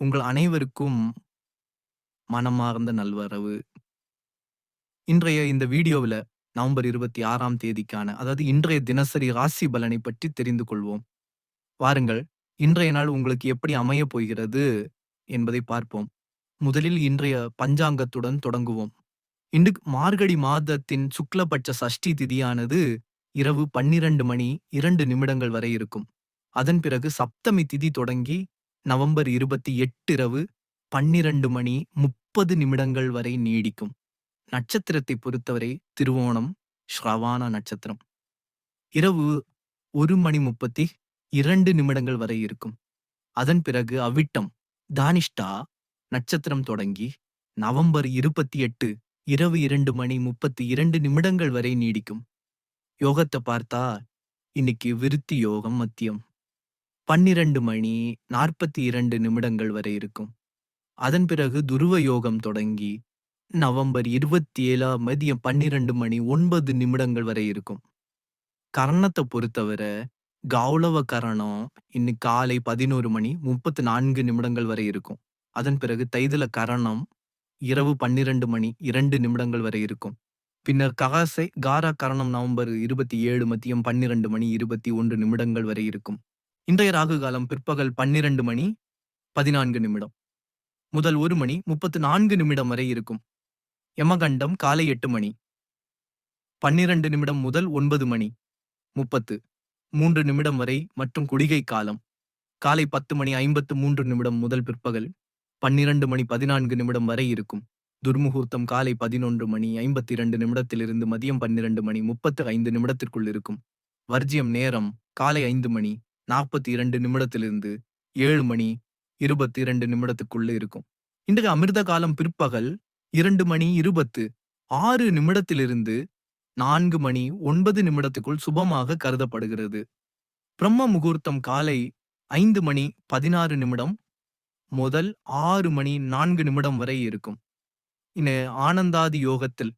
உங்கள் அனைவருக்கும் மனமார்ந்த நல்வரவு. இன்றைய இந்த வீடியோவில் நவம்பர் 26ஆம் தேதிக்கான அதாவது இன்றைய தினசரி ராசி பலனை பற்றி தெரிந்து கொள்வோம். வாருங்கள், இன்றைய நாள் உங்களுக்கு எப்படி அமையப் போகிறது என்பதை பார்ப்போம். முதலில் இன்றைய பஞ்சாங்கத்துடன் தொடங்குவோம். இன்று மார்கழி மாதத்தின் சுக்லபட்ச சஷ்டி திதியானது இரவு 12 மணி இரண்டு நிமிடங்கள் வரை இருக்கும். அதன் பிறகு சப்தமி திதி தொடங்கி நவம்பர் 28 இரவு 12 மணி 30 நிமிடங்கள் வரை நீடிக்கும். நட்சத்திரத்தை பொறுத்தவரை திருவோணம், ஸ்ரவான நட்சத்திரம். இரவு ஒரு மணி 32 நிமிடங்கள் வரை இருக்கும். அதன் பிறகு அவிட்டம், தானிஷ்டா நட்சத்திரம் தொடங்கி நவம்பர் 28 இரவு இரண்டு மணி 32 நிமிடங்கள் வரை நீடிக்கும். யோகத்தை பார்த்தா இன்னைக்கு விருத்தி யோகம் மத்தியம். 12 மணி 42 நிமிடங்கள் வரை இருக்கும். அதன் பிறகு துருவ யோகம் தொடங்கி நவம்பர் 27 மதியம் 12 மணி ஒன்பது நிமிடங்கள் வரை இருக்கும். கரணத்தை பொறுத்தவரை கௌளவ கரணம் இன்னைக்கு காலை 11 மணி 34 நிமிடங்கள் வரை இருக்கும். அதன் பிறகு தைதல கரணம் இரவு 12 மணி இரண்டு நிமிடங்கள் வரை இருக்கும். பின்னர் ககாசை காரா கரணம் நவம்பர் 27 மதியம் 12 மணி 21 நிமிடங்கள் வரை இருக்கும். இன்றைய ராகு காலம் பிற்பகல் பன்னிரண்டு மணி பதினான்கு நிமிடம். முதல் ஒரு மணி முப்பத்து நான்கு நிமிடம் வரை இருக்கும். யமகண்டம் காலை எட்டு மணி. பன்னிரண்டு நிமிடம் முதல் ஒன்பது மணி முப்பத்து மூன்று நிமிடம் வரை மற்றும் குடிகை காலம். காலை பத்து மணி ஐம்பத்து மூன்று நிமிடம் முதல் பிற்பகல் பன்னிரண்டு மணி பதினான்கு நிமிடம் வரை இருக்கும். துர்முகூர்த்தம் காலை பதினொன்று மணி ஐம்பத்தி இரண்டு நிமிடத்திலிருந்து மதியம் பன்னிரண்டு மணி முப்பத்து ஐந்து நிமிடத்திற்குள் இருக்கும். வர்ஜியம் நேரம் காலை ஐந்து மணி 42 நிமிடத்திலிருந்து ஏழு மணி 22 நிமிடத்துக்குள்ள இருக்கும். இன்றைய அமிர்த காலம் பிற்பகல் இரண்டு மணி 26 நிமிடத்திலிருந்து நான்கு மணி ஒன்பது நிமிடத்துக்குள் சுபமாக கருதப்படுகிறது. பிரம்ம முகூர்த்தம் காலை ஐந்து மணி 16 நிமிடம் முதல் ஆறு மணி நான்கு நிமிடம் வரை இருக்கும். இனி ஆனந்தாதி யோகத்தில்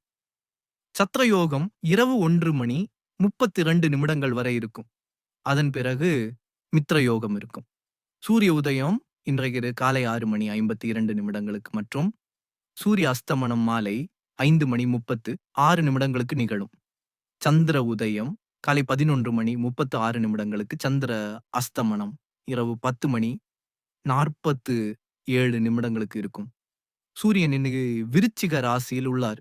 சத்திரயோகம் இரவு ஒன்று மணி 32 நிமிடங்கள் வரை இருக்கும். அதன் பிறகு மித்ர யோகம் இருக்கும். சூரிய உதயம் இன்றைக்கு காலை ஆறு மணி 52 நிமிடங்களுக்கு மற்றும் சூரிய அஸ்தமனம் மாலை ஐந்து மணி 36 நிமிடங்களுக்கு நிகழும். சந்திர உதயம் காலை 11 மணி 36 நிமிடங்களுக்கு சந்திர அஸ்தமனம் இரவு 10 மணி 47 நிமிடங்களுக்கு இருக்கும். சூரியன் இன்னைக்கு விருச்சிக ராசியில் உள்ளார்.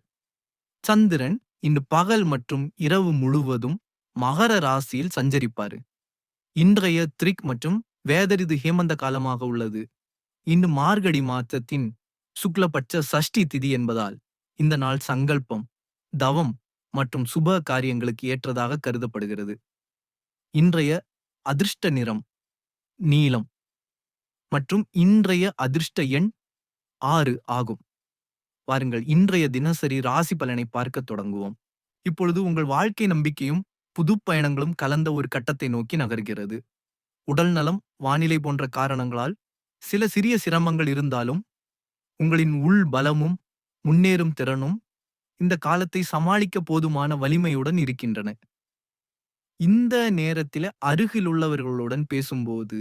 சந்திரன் இன்று பகல் மற்றும் இரவு முழுவதும் மகர ராசியில் சஞ்சரிப்பாரு. இன்றைய த்ரிக் மற்றும் வேதரிது ஹேமந்த காலமாக உள்ளது. இன்று மார்கடி மாதத்தின் சுக்லபட்ச சஷ்டி திதி என்பதால் இந்த நாள் சங்கல்பம், தவம் மற்றும் சுப காரியங்களுக்கு ஏற்றதாக கருதப்படுகிறது. இன்றைய அதிர்ஷ்ட நிறம் நீலம் மற்றும் இன்றைய அதிர்ஷ்ட எண் ஆறு ஆகும். வாருங்கள் இன்றைய தினசரி ராசி பலனை பார்க்க தொடங்குவோம். இப்பொழுது உங்கள் வாழ்க்கை நம்பிக்கையும் புது பயணங்களும் கலந்த ஒரு கட்டத்தை நோக்கி நகர்கிறது. உடல் நலம், வானிலை போன்ற காரணங்களால் சில சிறிய சிரமங்கள் இருந்தாலும் உங்களின் உள் பலமும் முன்னேறும் திறனும் இந்த காலத்தை சமாளிக்க போதுமான வலிமையுடன் இருக்கின்றன. இந்த நேரத்தில அருகில் உள்ளவர்களுடன் பேசும்போது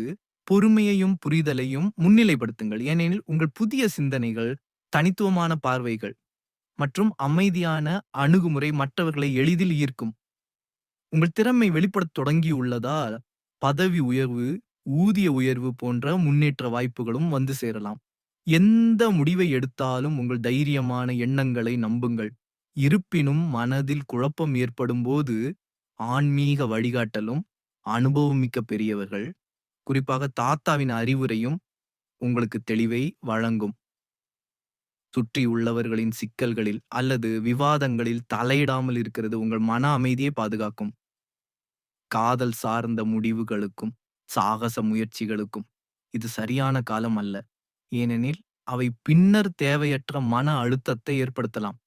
பொறுமையையும் புரிதலையும் முன்னிலைப்படுத்துங்கள். ஏனெனில் உங்கள் புதிய சிந்தனைகள், தனித்துவமான பார்வைகள் மற்றும் அமைதியான அணுகுமுறை மற்றவர்களை எளிதில் ஈர்க்கும். உங்கள் திறமை வெளிப்படத் தொடங்கியுள்ளதால் பதவி உயர்வு, ஊதிய உயர்வு போன்ற முன்னேற்ற வாய்ப்புகளும் வந்து சேரலாம். எந்த முடிவை எடுத்தாலும் உங்கள் தைரியமான எண்ணங்களை நம்புங்கள். இருப்பினும் மனதில் குழப்பம் ஏற்படும்போது ஆன்மீக வழிகாட்டலும், அனுபவமிக்க பெரியவர்கள், குறிப்பாக தாத்தாவின் அறிவுரையும் உங்களுக்கு தெளிவை வழங்கும். சுற்றியுள்ளவர்களின் சிக்கல்களில் அல்லது விவாதங்களில் தலையிடாமல் இருக்கிறது உங்கள் மன அமைதியை பாதுகாக்கும். காதல் சார்ந்த முடிவுகளுக்கும், சாகச முயற்சிகளுக்கும் இது சரியான காலம் அல்ல. ஏனெனில் அவை பின்னர் தேவையற்ற மன அழுத்தத்தை ஏற்படுத்தலாம்.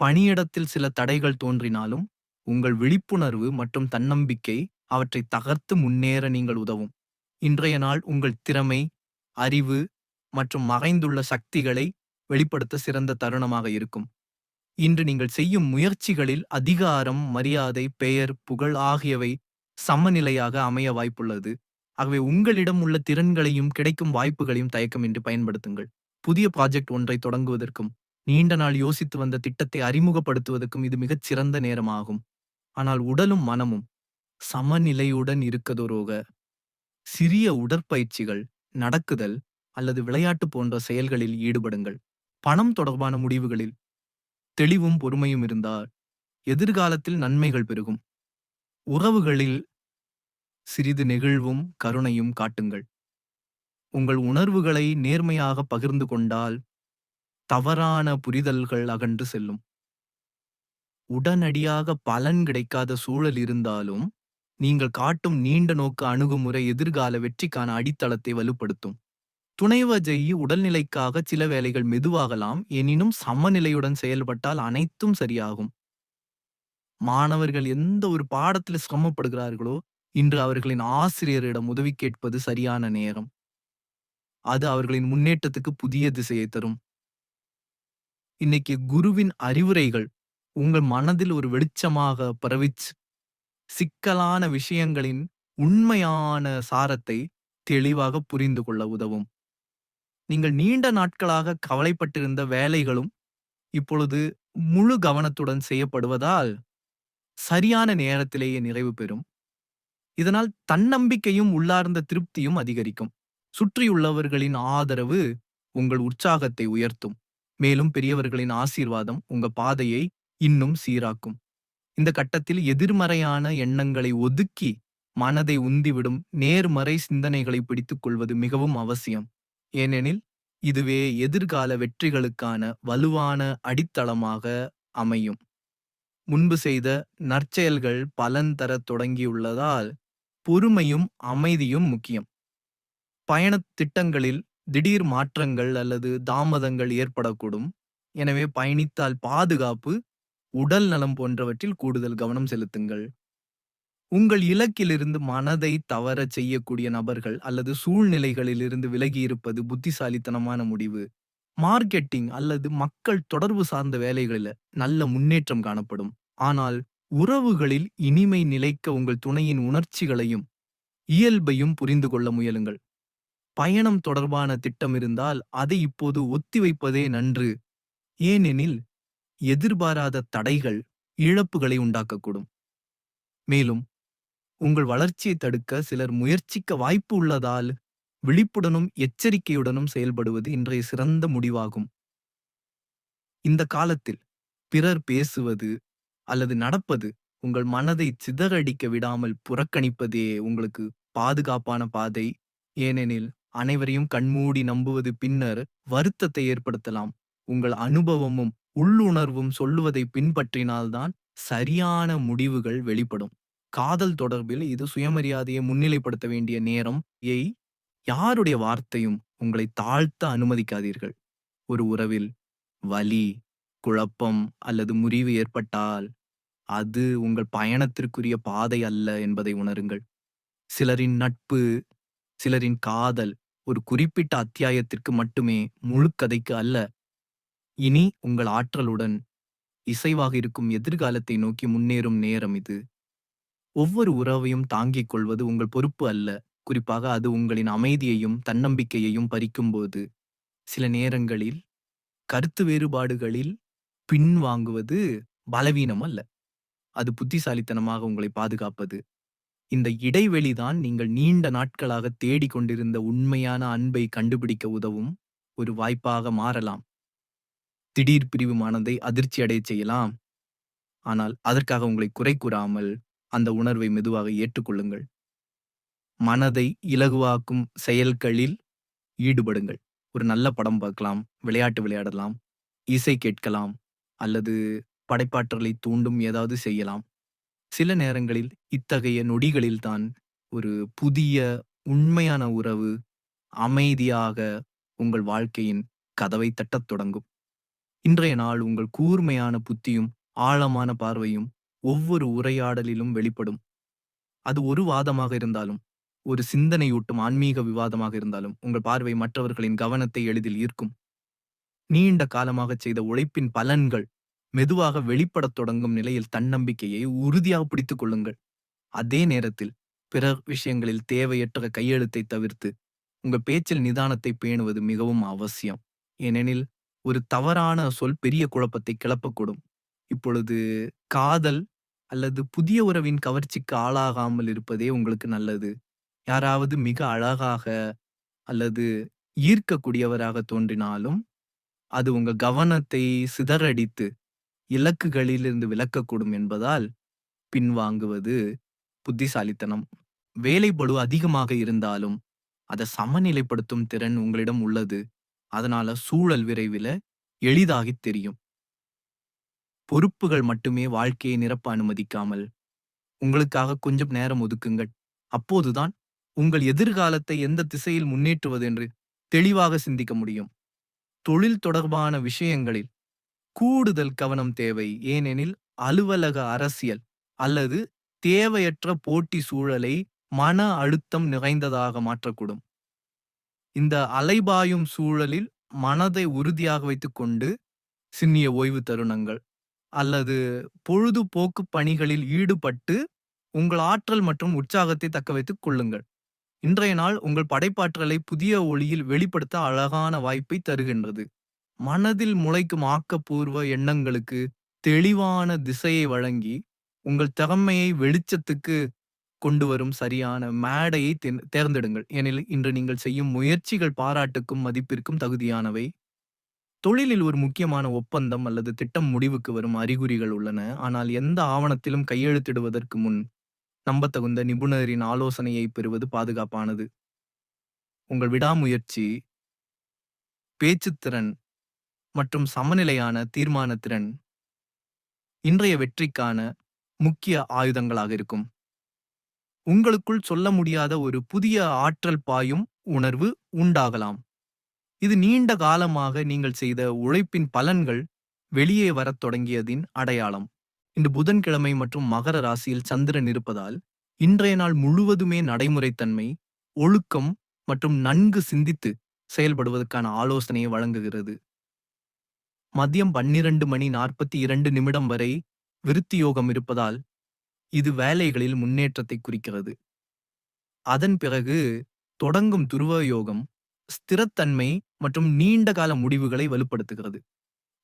பணியிடத்தில் சில தடைகள் தோன்றினாலும் உங்கள் விழிப்புணர்வு மற்றும் தன்னம்பிக்கை அவற்றை தகர்த்து முன்னேற நீங்கள் உதவும். இன்றைய நாள் உங்கள் திறமை, அறிவு மற்றும் மறைந்துள்ள சக்திகளை வெளிப்படுத்த சிறந்த தருணமாக இருக்கும். இன்று நீங்கள் செய்யும் முயற்சிகளில் அதிகாரம், மரியாதை, பெயர், புகழ் ஆகியவை சமநிலையாக அமைய வாய்ப்புள்ளது. ஆகவே உங்களிடம் உள்ள திறன்களையும் கிடைக்கும் வாய்ப்புகளையும் தயக்கமின்றி பயன்படுத்துங்கள் புதிய ப்ராஜெக்ட் ஒன்றை தொடங்குவதற்கும் நீண்ட நாள் யோசித்து வந்த திட்டத்தை அறிமுகப்படுத்துவதற்கும் இது மிகச் சிறந்த நேரமாகும் ஆனால் உடலும் மனமும் சமநிலையுடன் இருக்கதொருக சிறிய உடற்பயிற்சிகள் நடக்குதல் அல்லது விளையாட்டு போன்ற செயல்களில் ஈடுபடுங்கள் பணம் தொடர்பான முடிவுகளில் தெளிவும் பொறுமையும் இருந்தால் எதிர்காலத்தில் நன்மைகள் பெருகும். உறவுகளில் சிறிது நெகிழ்வும் கருணையும் காட்டுங்கள். உங்கள் உணர்வுகளை நேர்மையாக பகிர்ந்து கொண்டால் தவறான புரிதல்கள் அகன்று செல்லும். உடனடியாக பலன் கிடைக்காத சூழல் இருந்தாலும் நீங்கள் காட்டும் நீண்ட நோக்கு அணுகுமுறை எதிர்கால வெற்றிக்கான அடித்தளத்தை வலுப்படுத்தும். துணைவஜை உடல்நிலைக்காக சில வேலைகள் மெதுவாகலாம் எனினும் சமநிலையுடன் செயல்பட்டால் அனைத்தும் சரியாகும். மாணவர்கள் எந்த ஒரு பாடத்தில் சிரமப்படுகிறார்களோ இன்று அவர்களின் ஆசிரியரிடம் உதவி கேட்பது சரியான நேரம். அது அவர்களின் முன்னேற்றத்துக்கு புதிய திசையை தரும். இன்னைக்கு குருவின் அறிவுரைகள் உங்கள் மனதில் ஒரு வெளிச்சமாக பரவிச்சு சிக்கலான விஷயங்களின் உண்மையான சாரத்தை தெளிவாக புரிந்து கொள்ள உதவும். நீங்கள் நீண்ட நாட்களாக கவலைப்பட்டிருந்த வேலைகளும் இப்பொழுது முழு கவனத்துடன் செய்யப்படுவதால் சரியான நேரத்திலேயே நிறைவு பெறும். இதனால் தன்னம்பிக்கையும் உள்ளார்ந்த திருப்தியும் அதிகரிக்கும். சுற்றியுள்ளவர்களின் ஆதரவு உங்கள் உற்சாகத்தை உயர்த்தும். மேலும் பெரியவர்களின் ஆசீர்வாதம் உங்க பாதையை இன்னும் சீராக்கும். இந்த கட்டத்தில் எதிர்மறையான எண்ணங்களை ஒதுக்கி மனதை உந்திவிடும் நேர்மறை சிந்தனைகளை பிடித்துக் கொள்வது மிகவும் அவசியம். ஏனெனில் இதுவே எதிர்கால வெற்றிகளுக்கான வலுவான அடித்தளமாக அமையும். முன்பு செய்த நற்செயல்கள் பலன் தரத் தொடங்கியுள்ளதால் பொறுமையும் அமைதியும் முக்கியம். பயணத் திட்டங்களில் திடீர் மாற்றங்கள் அல்லது தாமதங்கள் ஏற்படக்கூடும். எனவே பயணித்தால் பாதுகாப்பு உடல் நலம் போன்றவற்றில் கூடுதல் கவனம் செலுத்துங்கள். உங்கள் இலக்கிலிருந்து மனதை தவறச் செய்யக்கூடிய நபர்கள் அல்லது சூழ்நிலைகளிலிருந்து விலகி இருப்பது புத்திசாலித்தனமான முடிவு. மார்க்கெட்டிங் அல்லது மக்கள் தொடர்பு சார்ந்த வேலைகளில் நல்ல முன்னேற்றம் காணப்படும். ஆனால் உறவுகளில் இனிமை நிலைக்க உங்கள் துணையின் உணர்ச்சிகளையும் இயல்பையும் புரிந்து கொள்ள முயலுங்கள். பயணம் தொடர்பான திட்டம் இருந்தால் அதை இப்போது ஒத்திவைப்பதே நன்று. ஏனெனில் எதிர்பாராத தடைகள் இழப்புகளை உண்டாக்கக்கூடும். மேலும் உங்கள் வளர்ச்சியை தடுக்க சிலர் முயற்சிக்க வாய்ப்பு உள்ளதால் விழிப்புடனும் எச்சரிக்கையுடனும் செயல்படுவது இன்றைய சிறந்த முடிவாகும். இந்த காலத்தில் பிறர் பேசுவது அல்லது நடப்பது உங்கள் மனதை சிதறடிக்க விடாமல் புறக்கணிப்பதே உங்களுக்கு பாதுகாப்பான பாதை. ஏனெனில் அனைவரையும் கண்மூடி நம்புவது பின்னர் வருத்தத்தை ஏற்படுத்தலாம். உங்கள் அனுபவமும் உள்ளுணர்வும் சொல்லுவதை பின்பற்றினால்தான் சரியான முடிவுகள் வெளிப்படும். காதல் தொடர்பில் இது சுயமரியாதையை முன்னிலைப்படுத்த வேண்டிய நேரம். ஏய் யாருடைய வார்த்தையும் உங்களை தாழ்த்த அனுமதிக்காதீர்கள். ஒரு உறவில் வலி குழப்பம் அல்லது முறிவு ஏற்பட்டால் அது உங்கள் பயணத்திற்குரிய பாதை அல்ல என்பதை உணருங்கள். சிலரின் நட்பு சிலரின் காதல் ஒரு குறிப்பிட்ட அத்தியாயத்திற்கு மட்டுமே முழு கதைக்கு அல்ல. இனி உங்கள் ஆற்றலுடன் இசைவாக இருக்கும் எதிர்காலத்தை நோக்கி முன்னேறும் நேரம் இது. ஒவ்வொரு உறவையும் தாங்கிக் கொள்வது உங்கள் பொறுப்பு அல்ல. குறிப்பாக அது உங்களின் அமைதியையும் தன்னம்பிக்கையையும் பறிக்கும்போது. சில நேரங்களில் கருத்து வேறுபாடுகளில் பின்வாங்குவது பலவீனம் அல்ல. அது புத்திசாலித்தனமாக உங்களை பாதுகாப்பது. இந்த இடைவெளிதான் நீங்கள் நீண்ட நாட்களாக தேடிக் கொண்டிருந்த உண்மையான அன்பை கண்டுபிடிக்க உதவும் ஒரு வாய்ப்பாக மாறலாம். திடீர் பிரிவு மனதை அதிர்ச்சி செய்யலாம். ஆனால் அதற்காக உங்களை குறை கூறாமல் அந்த உணர்வை மெதுவாக ஏற்றுக்கொள்ளுங்கள். மனதை இலகுவாக்கும் செயல்களில் ஈடுபடுங்கள். ஒரு நல்ல படம் பார்க்கலாம் விளையாட்டு விளையாடலாம் இசை கேட்கலாம் அல்லது படைப்பாற்றலை தூண்டும் ஏதாவது செய்யலாம். சில நேரங்களில் இத்தகைய நொடிகளில்தான் ஒரு புதிய உண்மையான உறவு அமைதியாக உங்கள் வாழ்க்கையின் கதவை தட்டத் தொடங்கும். இன்றைய நாள் உங்கள் கூர்மையான புத்தியும் ஆழமான பார்வையும் ஒவ்வொரு உரையாடலிலும் வெளிப்படும். அது ஒரு வாதமாக இருந்தாலும் ஒரு சிந்தனையூட்டும் ஆன்மீக விவாதமாக இருந்தாலும் உங்கள் பார்வை மற்றவர்களின் கவனத்தை எளிதில் ஈர்க்கும். நீண்ட காலமாக செய்த உழைப்பின் பலன்கள் மெதுவாக வெளிப்படத் தொடங்கும் நிலையில் தன்னம்பிக்கையை உறுதியாக பிடித்துக் கொள்ளுங்கள். அதே நேரத்தில் பிற விஷயங்களில் தேவையற்ற கையெழுத்தை தவிர்த்து உங்க பேச்சில் நிதானத்தை பேணுவது மிகவும் அவசியம். ஏனெனில் ஒரு தவறான சொல் பெரிய குழப்பத்தை கிளப்பக்கூடும். இப்பொழுது காதல் அல்லது புதிய உறவின் கவர்ச்சிக்கு ஆளாகாமல் இருப்பதே உங்களுக்கு நல்லது. யாராவது மிக அழகாக அல்லது ஈர்க்கக்கூடியவராக தோன்றினாலும் அது உங்க கவனத்தை சிதறடித்து இலக்குகளிலிருந்து விலக்கக்கூடும் என்பதால் பின்வாங்குவது புத்திசாலித்தனம். வேலை அதிகமாக இருந்தாலும் அதை சமநிலைப்படுத்தும் திறன் உங்களிடம் உள்ளது. அதனால சூழல் விரைவில் எளிதாகி தெரியும். பொறுப்புகள் மட்டுமே வாழ்க்கையை நிரப்ப அனுமதிக்காமல் உங்களுக்காக கொஞ்சம் நேரம் ஒதுக்குங்கள். அப்போதுதான் உங்கள் எதிர்காலத்தை எந்த திசையில் முன்னேற்றுவது என்று தெளிவாக சிந்திக்க முடியும். தொழில் தொடர்பான விஷயங்களில் கூடுதல் கவனம் தேவை. ஏனெனில் அலுவலக அரசியல் அல்லது தேவையற்ற போட்டி சூழலை மன அழுத்தம் நிறைந்ததாக மாற்றக்கூடும். இந்த அலைபாயும் சூழலில் மனதை உறுதியாக வைத்துக்கொண்டு சின்னிய ஓய்வு தருணங்கள். அல்லது பொழுதுபோக்கு பணிகளில் ஈடுபட்டு உங்கள் ஆற்றல் மற்றும் உற்சாகத்தை தக்க வைத்துக் கொள்ளுங்கள். இன்றைய நாள் உங்கள் படைப்பாற்றலை புதிய ஒளியில் வெளிப்படுத்த அழகான வாய்ப்பை தருகின்றது. மனதில் முளைக்கும் ஆக்கப்பூர்வ எண்ணங்களுக்கு தெளிவான திசையை வழங்கி உங்கள் திறமையை வெளிச்சத்துக்கு கொண்டு வரும் சரியான மேடையை தென்- தேர்ந்தெடுங்கள். ஏனெனில் இன்று நீங்கள் செய்யும் முயற்சிகள் பாராட்டுக்கும் மதிப்பிற்கும் தகுதியானவை. தொழிலில் ஒரு முக்கியமான ஒப்பந்தம் அல்லது திட்டம் முடிவுக்கு வரும் அறிகுறிகள் உள்ளன. ஆனால் எந்த ஆவணத்திலும் கையெழுத்திடுவதற்கு முன் நம்பத்தகுந்த நிபுணரின் ஆலோசனையை பெறுவது பாதுகாப்பானது. உங்கள் விடாமுயற்சி பேச்சுத்திறன் மற்றும் சமநிலையான தீர்மானத்திறன் இன்றைய வெற்றிக்கான முக்கிய ஆயுதங்களாக இருக்கும். உங்களுக்குள் சொல்ல முடியாத ஒரு புதிய ஆற்றல் பாயும் உணர்வு உண்டாகலாம். இது நீண்ட காலமாக நீங்கள் செய்த உழைப்பின் பலன்கள் வெளியே வரத் தொடங்கியதின் அடையாளம். இன்று புதன்கிழமை மற்றும் மகர ராசியில் சந்திரன் இருப்பதால் இன்றைய நாள் முழுவதுமே நடைமுறைத்தன்மை ஒழுக்கம் மற்றும் நன்கு சிந்தித்து செயல்படுவதற்கான ஆலோசனையை வழங்குகிறது. மதியம் பன்னிரண்டு மணி நாற்பத்தி இரண்டு நிமிடம் வரை விருத்தி யோகம் இருப்பதால் இது வேலைகளில் முன்னேற்றத்தை குறிக்கிறது. அதன் பிறகு தொடங்கும் துருவ யோகம் ஸ்திரத்தன்மை மற்றும் நீண்ட கால முடிவுகளை வலுப்படுத்துகிறது.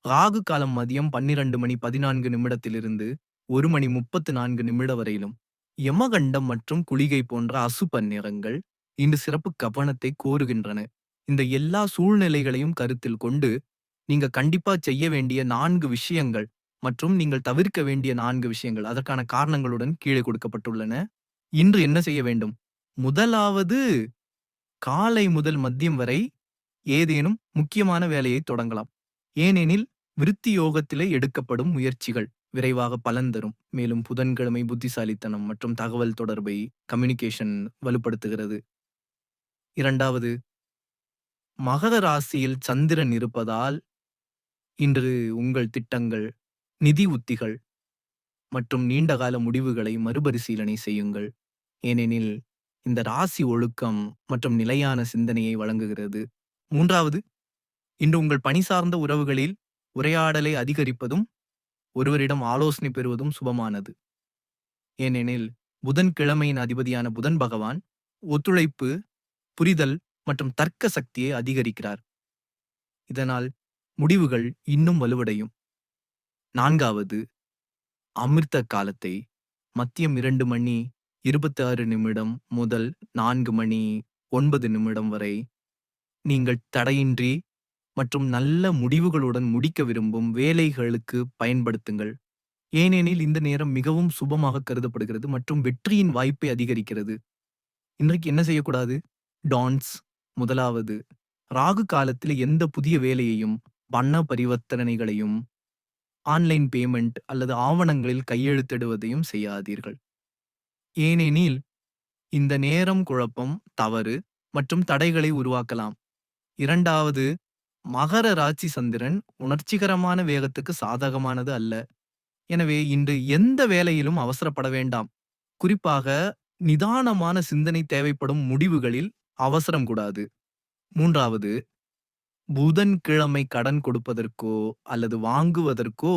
ராகு காலம் மதியம் பன்னிரண்டு மணி பதினான்கு நிமிடத்திலிருந்து ஒரு மணி முப்பத்து நான்கு நிமிட வரையிலும் யமகண்டம் மற்றும் குளிகை போன்ற அசுப நிறங்கள் இன்று சிறப்பு கவனத்தை கோருகின்றன. இந்த எல்லா சூழ்நிலைகளையும் கருத்தில் கொண்டு நீங்க கண்டிப்பா செய்ய வேண்டிய நான்கு விஷயங்கள் மற்றும் நீங்கள் தவிர்க்க வேண்டிய நான்கு விஷயங்கள் அதற்கான காரணங்களுடன் கீழே கொடுக்கப்பட்டுள்ளன. இன்று என்ன செய்ய வேண்டும்? முதலாவது காலை முதல் மதியம் வரை ஏதேனும் முக்கியமான வேலையை தொடங்கலாம். ஏனெனில் விருத்தி யோகத்திலே எடுக்கப்படும் முயற்சிகள் விரைவாக பலன் தரும். மேலும் புதன்கிழமை புத்திசாலித்தனம் மற்றும் தகவல் தொடர்பை கம்யூனிகேஷன் வலுப்படுத்துகிறது. இரண்டாவது மகர ராசியில் சந்திரன் இருப்பதால் இன்று உங்கள் திட்டங்கள் நிதி உத்திகள் மற்றும் நீண்டகால முடிவுகளை மறுபரிசீலனை செய்யுங்கள். ஏனெனில் இந்த ராசி ஒழுக்கம் மற்றும் நிலையான சிந்தனையை வழங்குகிறது. மூன்றாவது இன்று உங்கள் பணி சார்ந்த உறவுகளில் உரையாடலை அதிகரிப்பதும் ஒருவரிடம் ஆலோசனை பெறுவதும் சுபமானது. ஏனெனில் புதன்கிழமையின் அதிபதியான புதன் பகவான் ஒத்துழைப்பு புரிதல் மற்றும் தர்க்க சக்தியை அதிகரிக்கிறார். இதனால் முடிவுகள் இன்னும் வலுவடையும். நான்காவது அமிர்த காலத்தை மத்தியம் இரண்டு மணி இருபத்தி ஆறு நிமிடம் முதல் நான்கு மணி ஒன்பது நிமிடம் வரை நீங்கள் தடையின்றி மற்றும் நல்ல முடிவுகளுடன் முடிக்க விரும்பும் வேலைகளுக்கு பயன்படுத்துங்கள். ஏனெனில் இந்த நேரம் மிகவும் சுபமாக கருதப்படுகிறது மற்றும் வெற்றியின் வாய்ப்பை அதிகரிக்கிறது. இன்றைக்கு என்ன செய்யக்கூடாது? டான்ஸ். முதலாவது ராகு காலத்தில் எந்த புதிய வேலையையும் வண்ண பரிவர்த்தனைகளையும் ஆன்லைன் பேமெண்ட் அல்லது ஆவணங்களில் கையெழுத்திடுவதையும் செய்யாதீர்கள். ஏனெனில் இந்த நேரம் குழப்பம் தவறு மற்றும் தடைகளை உருவாக்கலாம். இரண்டாவது மகர ராசி சந்திரன் உணர்ச்சிகரமான வேகத்துக்கு சாதகமானது அல்ல. எனவே இன்று எந்த வேலையிலும் அவசரப்பட வேண்டாம். குறிப்பாக நிதானமான சிந்தனை தேவைப்படும் முடிவுகளில் அவசரம் கூடாது. மூன்றாவது புதன்கிழமை கடன் கொடுப்பதற்கோ அல்லது வாங்குவதற்கோ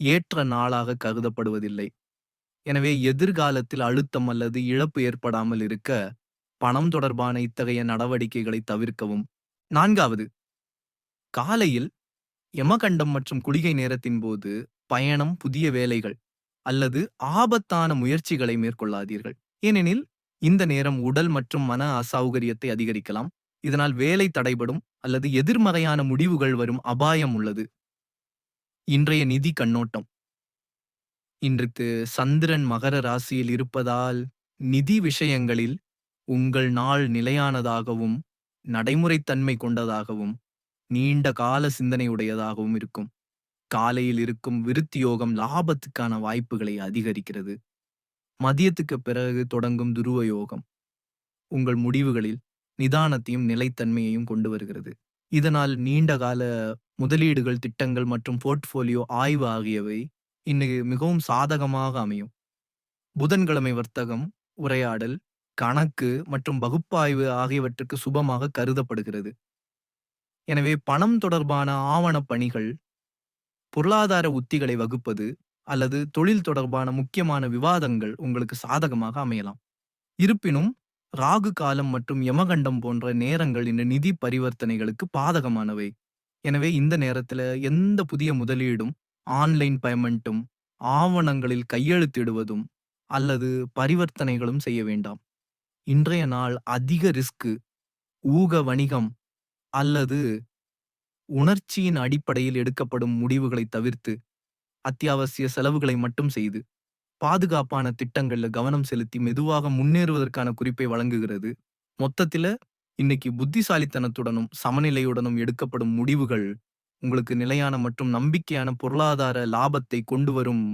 ஏற்ற நாளாக கருதப்படுவதில்லை. எனவே எதிர்காலத்தில் அழுத்தம் அல்லது இழப்பு ஏற்படாமல் இருக்க பணம் தொடர்பான இத்தகைய நடவடிக்கைகளை தவிர்க்கவும். நான்காவது. காலையில் யமகண்டம் மற்றும் குளிகை நேரத்தின் போது பயணம் புதிய வேலைகள் அல்லது ஆபத்தான முயற்சிகளை மேற்கொள்ளாதீர்கள். ஏனெனில் இந்த நேரம் உடல் மற்றும் மன அசௌகரியத்தை அதிகரிக்கலாம். இதனால் வேலை தடைபடும் அல்லது எதிர்மறையான முடிவுகள் வரும் அபாயம் உள்ளது. இன்றைய நிதி கண்ணோட்டம். இன்றைக்கு சந்திரன் மகர ராசியில் இருப்பதால் நிதி விஷயங்களில் உங்கள் நாள் நிலையானதாகவும் நடைமுறைத்தன்மை கொண்டதாகவும் நீண்ட கால சிந்தனையுடையதாகவும் இருக்கும். காலையில் இருக்கும் விருத்தி யோகம் லாபத்துக்கான வாய்ப்புகளை அதிகரிக்கிறது. மதியத்துக்கு பிறகு தொடங்கும் துருவ யோகம் உங்கள் முடிவுகளில் நிதானத்தையும் நிலைத்தன்மையையும் கொண்டு வருகிறது. இதனால் நீண்ட கால முதலீடுகள் திட்டங்கள் மற்றும் போர்ட்ஃபோலியோ ஆய்வு ஆகியவை இன்னைக்கு மிகவும் சாதகமாக அமையும். புதன்கிழமை வர்த்தகம் உரையாடல் கணக்கு மற்றும் பகுப்பாய்வு ஆகியவற்றுக்கு சுபமாக கருதப்படுகிறது. எனவே பணம் தொடர்பான ஆவணப் பணிகள் பொருளாதார உத்திகளை வகுப்பது அல்லது தொழில் தொடர்பான முக்கியமான விவாதங்கள் உங்களுக்கு சாதகமாக அமையலாம். இருப்பினும் ராகு காலம் மற்றும் யமகண்டம் போன்ற நேரங்கள் இந்த நிதி பரிவர்த்தனைகளுக்கு பாதகமானவை. எனவே இந்த நேரத்துல எந்த புதிய முதலீடும் ஆன்லைன் பேமெண்ட்டும் ஆவணங்களில் கையெழுத்திடுவதும் அல்லது பரிவர்த்தனைகளும் செய்ய வேண்டாம். இன்றைய நாள் அதிக ரிஸ்க் ஊக வணிகம் அல்லது உணர்ச்சியின் அடிப்படையில் எடுக்கப்படும் முடிவுகளை தவிர்த்து அத்தியாவசிய செலவுகளை மட்டும் செய்து பாதுகாப்பான திட்டங்கள்ல கவனம் செலுத்தி மெதுவாக முன்னேறுவதற்கான குறிப்பை வழங்குகிறது. மொத்தத்தில் இன்னைக்கு புத்திசாலித்தனத்துடனும் சமநிலையுடனும் எடுக்கப்படும் முடிவுகள் உங்களுக்கு நிலையான மற்றும் நம்பிக்கையான பொருளாதார லாபத்தை கொண்டு வரும்